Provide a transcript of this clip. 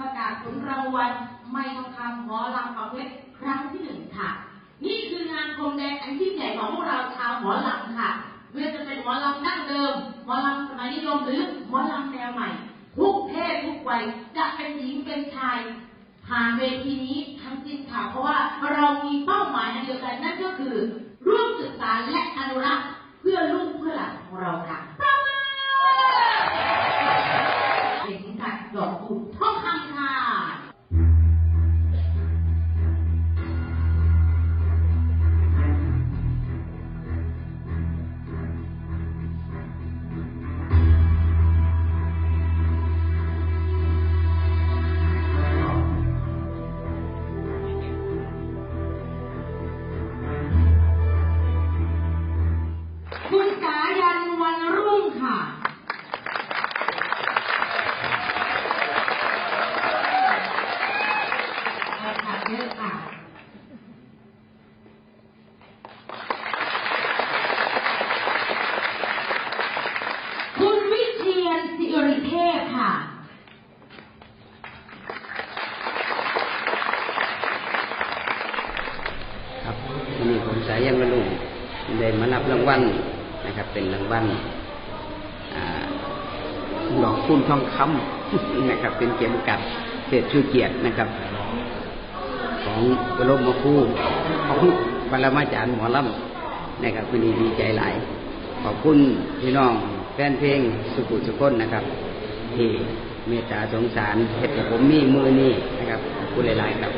ประกาศผลรางวัลไม่ทองคำหมอลำประเภทครั้งที่หนึ่งค่ะ นี่คืองานพรมแดงอันยิ่งใหญ่ของพวกเราชาวหมอลำค่ะไม่ว่าจะเป็นหมอลำดั้งเดิมหมอลำสมัยนิยมหรือหมอลำแนวใหม่ ทุกเพศทุกวัยจะเป็นหญิงเป็นชายผ่านเวทีนี้ทั้งสิ้นค่ะเพราะว่าเรามีเป้าหมายอันเดียวกันนั่นก็คือ ร่วมศึกษาและอนุรักษ์เพื่อลูกเพื่อหลานของเราค่ะปรบมือเห็นค่ะดอกกุหลาบทองคำ นี้ผมสายันวรุงได้มารับรางวัลนะครับ เป็นรางวัลดอกคุณทองคำนะครับ เป็นเกียรติกัดเศษชูเกียรตินะครับ ของบรมาครูของปรมาจารย์หมอลำนะครับวันนี้ดีใจหลาย ขอบคุณพี่น้องแฟนเพลงสุขุสุคนนะครับ ที่เมตตาสงสารเห็ดให้ผมมีมือนี้นะครับขอบคุณหลาย ๆ ครับ